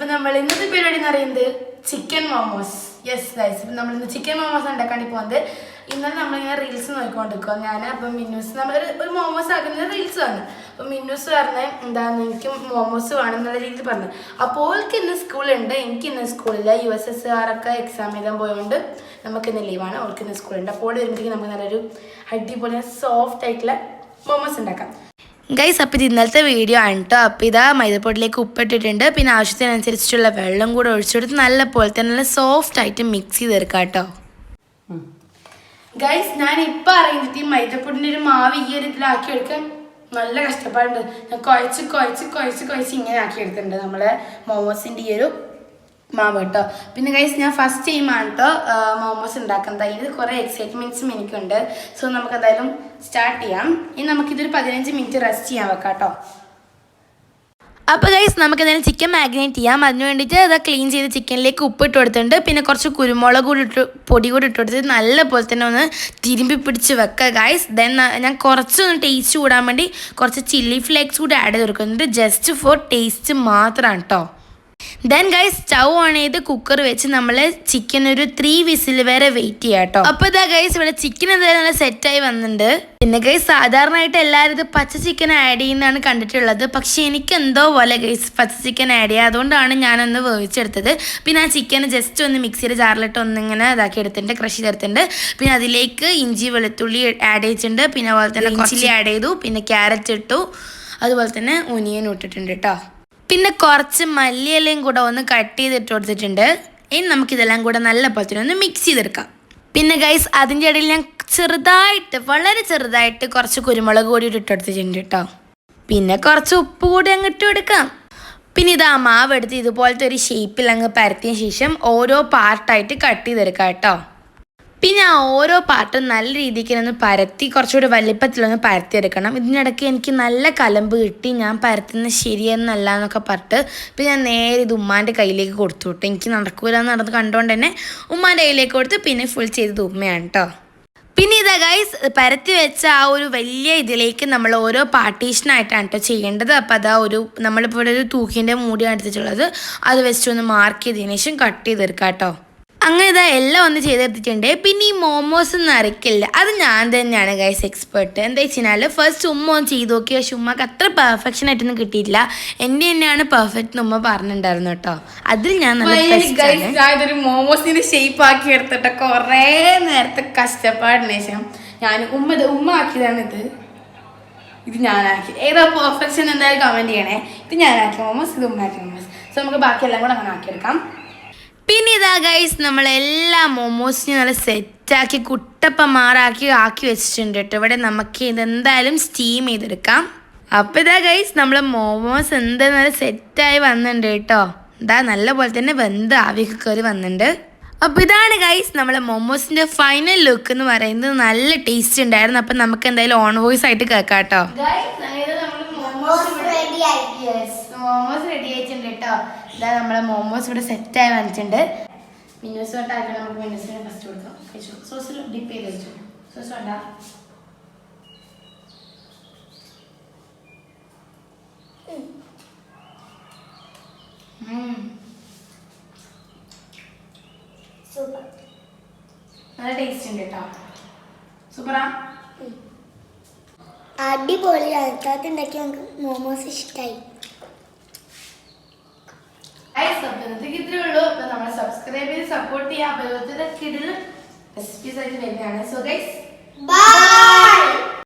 അപ്പൊ നമ്മൾ ഇന്നത്തെ പരിപാടി എന്ന് പറയുന്നത് ചിക്കൻ മോമോസ് യെസ് ഗൈസ് അപ്പൊ നമ്മൾ ഇന്ന് ചിക്കൻ മോമോസ് ഉണ്ടാക്കാൻ പോകുന്നത്. ഇന്നലെ നമ്മളിങ്ങനെ റീൽസ് നോക്കിക്കൊണ്ടിരിക്കുക ഞാൻ അപ്പം മിന്നൂസ് നമ്മൾ ഒരു മോമോസ് ആക്കുന്നത് റീൽസ് വന്നു അപ്പം മിന്നൂസ് പറഞ്ഞ എന്താണ് എനിക്ക് മോമോസ് വേണം എന്നുള്ള രീതിയിൽ പറഞ്ഞു. അപ്പോൾ ഓൾക്ക് ഇന്ന് സ്കൂളുണ്ട് എനിക്ക് ഇന്ന് സ്കൂളില്ല യു എസ് എസ് ആറൊക്കെ എക്സാം എഴുതാൻ പോയതുകൊണ്ട് നമുക്ക് ഇന്ന് ലീവാണ് ഓൾക്ക് ഇന്ന് സ്കൂളുണ്ട് അപ്പോൾ വരുമ്പോഴത്തേക്ക് നമുക്ക് നല്ലൊരു അടിപൊളി സോഫ്റ്റ് ആയിട്ടുള്ള മോമോസ് ഉണ്ടാക്കാം. ഗൈസ് അപ്പോൾ ഇത് ഇന്നലത്തെ വീഡിയോ ആണ് കേട്ടോ അപ്പോൾ ഇതാ മൈദപ്പൊടിയിലേക്ക് ഉപ്പിട്ടിട്ടുണ്ട്. പിന്നെ ആവശ്യത്തിനനുസരിച്ചിട്ടുള്ള വെള്ളം കൂടെ ഒഴിച്ചെടുത്ത് നല്ല പോലെ തന്നെ നല്ല സോഫ്റ്റ് ആയിട്ട് മിക്സ് തീർക്കാം കേട്ടോ ഗൈസ് ഞാൻ ഇപ്പം അറിയുന്നത് ഈ മൈദപ്പൊടിന്റെ ഒരു മാവ് ഈ ഒരു ഇതിലാക്കി എടുക്കാൻ നല്ല കഷ്ടപ്പാടുണ്ട്. ഞാൻ കുഴച്ച് കുഴച്ച് കുഴച്ച് കുഴച്ച് ഇങ്ങനെ ആക്കി എടുത്തിട്ടുണ്ട് നമ്മളെ മോമോസിന്റെ ഈ ഒരു മാവ് കേട്ടോ. പിന്നെ ഗൈസ് ഞാൻ ഫസ്റ്റ് ടൈമാണ് കേട്ടോ മോമോസ് ഉണ്ടാക്കുന്നത്. അതിന് കുറേ എക്സൈറ്റ്മെന്റ്സും എനിക്കുണ്ട്. സോ നമുക്ക് എന്തായാലും സ്റ്റാർട്ട് ചെയ്യാം. ഇനി നമുക്കിതൊരു പതിനഞ്ച് മിനിറ്റ് റെസ്റ്റ് ചെയ്യാൻ വെക്കാം കേട്ടോ അപ്പോൾ ഗൈസ് നമുക്ക് എന്തായാലും ചിക്കൻ മാഗ്നേറ്റ് ചെയ്യാം. അതിന് വേണ്ടിയിട്ട് അത് ക്ലീൻ ചെയ്ത് ചിക്കനിലേക്ക് ഉപ്പ് ഇട്ട് കൊടുത്തിട്ടുണ്ട്. പിന്നെ കുറച്ച് കുരുമുളക് കൂടി ഇട്ട് പൊടി കൂടി ഇട്ട് കൊടുത്തിട്ട് നല്ല പോലെ തന്നെ ഒന്ന് തിരുമ്പി പിടിച്ച് വെക്കുക ഗൈസ് ദെൻ ഞാൻ കുറച്ചൊന്ന് ടേസ്റ്റ് കൂടാൻ വേണ്ടി കുറച്ച് ചില്ലി ഫ്ലേക്സ് കൂടി ആഡ് ചെയ്ത് കൊടുക്കുന്നുണ്ട്. ജസ്റ്റ് ഫോർ ടേസ്റ്റ് മാത്രമാണ് കേട്ടോ ദെൻ ഗൈസ് സ്റ്റൗ ഓൺ ചെയ്ത് കുക്കർ വെച്ച് നമ്മൾ ചിക്കൻ ഒരു ത്രീ വിസിൽ വരെ വെയിറ്റ് ചെയ്യാം കേട്ടോ. അപ്പോൾ ഇതാ ഗൈസ് ഇവിടെ ചിക്കൻ എന്തായാലും നല്ല സെറ്റായി വന്നിട്ടുണ്ട്. പിന്നെ ഗൈസ് സാധാരണയായിട്ട് എല്ലാവരും ഇത് പച്ച ചിക്കൻ ആഡ് ചെയ്യുന്നതാണ് കണ്ടിട്ടുള്ളത്. പക്ഷേ എനിക്ക് എന്തോ പോലെ ഗൈസ് പച്ച ചിക്കൻ ആഡ് ചെയ്യുക അതുകൊണ്ടാണ് ഞാനൊന്ന് വേവിച്ചെടുത്തത്. പിന്നെ ആ ചിക്കൻ ജസ്റ്റ് ഒന്ന് മിക്സിയുടെ ജാറിലിട്ട് ഒന്നിങ്ങനെ ഇതാക്കി എടുത്തിട്ടുണ്ട് ക്രഷ് ചെയ്തെടുത്തിട്ടുണ്ട്. പിന്നെ അതിലേക്ക് ഇഞ്ചി വെളുത്തുള്ളി ആഡ് ചെയ്തിട്ടുണ്ട്. പിന്നെ അതുപോലെ തന്നെ ചില്ലി ആഡ് ചെയ്തു. പിന്നെ ക്യാരറ്റ് ഇട്ടു. അതുപോലെ തന്നെ ഒനിയനും ഇട്ടിട്ടുണ്ട് കേട്ടോ. പിന്നെ കുറച്ച് മല്ലിയിലയും കൂടെ ഒന്ന് കട്ട് ചെയ്തിട്ട് കൊടുത്തിട്ടുണ്ട്. ഇനി നമുക്കിതെല്ലാം കൂടെ നല്ല ഒന്ന് മിക്സ് ചെയ്തെടുക്കാം. പിന്നെ ഗൈസ് അതിന്റെ ഇടയിൽ ഞാൻ ചെറുതായിട്ട് വളരെ ചെറുതായിട്ട് കുറച്ച് കുരുമുളക് കൂടി ഇട്ട് കൊടുത്തിട്ടുണ്ട് കേട്ടോ. പിന്നെ കുറച്ച് ഉപ്പ് കൂടി അങ്ങ് ഇട്ട് കൊടുക്കാം. പിന്നെ ഇത് ആ മാവ് എടുത്ത് ഇതുപോലത്തെ ഒരു ഷേപ്പിൽ അങ്ങ് പരത്തിയ ശേഷം ഓരോ പാർട്ടായിട്ട് കട്ട് ചെയ്തെടുക്കാം കേട്ടോ. പിന്നെ ആ ഓരോ പാട്ടും നല്ല രീതിക്ക് ഒന്ന് പരത്തി കുറച്ചുകൂടി വലിപ്പത്തിലൊന്ന് പരത്തിയെടുക്കണം. ഇതിനിടയ്ക്ക് എനിക്ക് നല്ല കലമ്പ് കിട്ടി. ഞാൻ പരത്തുന്നത് ശരിയെന്നല്ല എന്നൊക്കെ പറഞ്ഞിട്ട് പിന്നെ ഞാൻ നേരെ ഇത് ഉമ്മാന്റെ കയ്യിലേക്ക് കൊടുത്തു വിട്ടു. എനിക്ക് നടക്കൂല എന്ന് നടന്ന് കണ്ടുകൊണ്ട് തന്നെ ഉമ്മാന്റെ കയ്യിലേക്ക് കൊടുത്ത്. പിന്നെ ഫുൾ ചെയ്തത് ഉമ്മയാണ് കേട്ടോ പിന്നെ ഇതാ ഗൈസ് പരത്തി വെച്ച ആ ഒരു വലിയ ഇതിലേക്ക് നമ്മൾ ഓരോ പാർട്ടീഷനായിട്ടാണ് കേട്ടോ ചെയ്യേണ്ടത്. അപ്പോൾ അതാ ഒരു നമ്മളിപ്പോൾ ഇവിടെ ഒരു തൂക്കിന്റെ മൂടിയാണ് എടുത്തിട്ടുള്ളത്. അത് വെച്ചിട്ടൊന്ന് മാർക്ക് ചെയ്തതിനു ശേഷം കട്ട് ചെയ്തെടുക്കാം കേട്ടോ അങ്ങനെ ഇതാ എല്ലാം ഒന്ന് ചെയ്തെടുത്തിട്ടുണ്ട്. പിന്നെ ഈ മോമോസ് ഒന്നും അരക്കില്ല അത് ഞാൻ തന്നെയാണ് ഗൈസ് എക്സ്പേർട്ട് എന്താ വെച്ചാൽ ഫസ്റ്റ് ഉമ്മ ഒന്ന് ചെയ്ത് നോക്കി. പക്ഷെ ഉമ്മക്ക് അത്ര പെർഫെക്ഷൻ ആയിട്ടൊന്നും കിട്ടിയിട്ടില്ല. എന്റെ തന്നെയാണ് പെർഫെക്റ്റ് ഉമ്മ പറഞ്ഞിട്ടുണ്ടായിരുന്നു കേട്ടോ. അതിൽ ഞാൻ. ഇതൊരു മോമോസിന്റെ ഷേപ്പ് ആക്കി എടുത്തിട്ട് കൊറേ നേരത്തെ കഷ്ടപ്പാടിന് ശേഷം ഞാൻ ഉമ്മ ഉമ്മ ആക്കിയതാണ് ഇത്. ഇത് ഞാനാക്കി ഏതാ പെർഫെക്ഷൻ എന്തായാലും കമന്റ് ചെയ്യണേ. ഇത് ഞാനാക്കി മോമോസ് ഇത് ഉമ്മ ആക്കി മോമോസ്. സോ നമുക്ക് ബാക്കി എല്ലാം കൂടെ അങ്ങനെ ആക്കിയെടുക്കാം. പിന്നെ ഇതാ ഗൈസ് നമ്മളെല്ലാ മോമോസിനും നല്ല സെറ്റാക്കി കുട്ടപ്പമാറാക്കി ആക്കി വെച്ചിട്ടുണ്ട് കേട്ടോ. ഇവിടെ നമുക്ക് ഇതെന്തായാലും സ്റ്റീം ചെയ്തെടുക്കാം. അപ്പോൾ ഇതാ ഗൈസ് നമ്മൾ മോമോസ് എന്താ നല്ല സെറ്റായി വന്നിട്ടുണ്ട് കേട്ടോ. ഇതാ നല്ല പോലെ തന്നെ വെന്ത് ആവിയൊക്കെ കയറി വന്നിട്ടുണ്ട്. അപ്പോൾ ഇതാണ് ഗൈസ് നമ്മളെ മോമോസിന്റെ ഫൈനൽ ലുക്ക് എന്ന് പറയുന്നത്. നല്ല ടേസ്റ്റ് ഉണ്ടായിരുന്നു. അപ്പം നമുക്ക് എന്തായാലും ഓൺ വോയിസ് ആയിട്ട് കേൾക്കാം കേട്ടോ. മോമോസ് റെഡി ആയിട്ടുണ്ട് കേട്ടോ. ഇതാ നമ്മുടെ മോമോസ് ഇവിടെ സെറ്റായി വന്നിട്ടുണ്ട്. മിന്നൂസ് തൊട്ട് ആക്കി നമുക്ക് മിന്നൂസിനെ ഫസ്റ്റ് കൊടുക്കാം. വെച്ചു സോസിൽ ഡിപ്പ് ചെയ്ത് വെച്ചു? സോസ് വേണ്ട. നല്ല ടേസ്റ്റ് ഉണ്ട് കേട്ടോ. സൂപ്പറാ? അടിപൊളിയാണ് ഉണ്ടാക്കിയ മോമോസ് ഇഷ്ടമായി ഗൈസ് അപ്പോൾ ഇന്നത്തേക്ക് ഇത്രേ ഉള്ളൂ. അപ്പൊ നമ്മളെ സബ്സ്ക്രൈബ് ചെയ്ത് സപ്പോർട്ട് ചെയ്യാം. അപ്പൊ ഇതുപോലത്തെ കിടിലും റെസിപ്പീസ് ആയിട്ട് വരുന്നതാണ്. So guys bye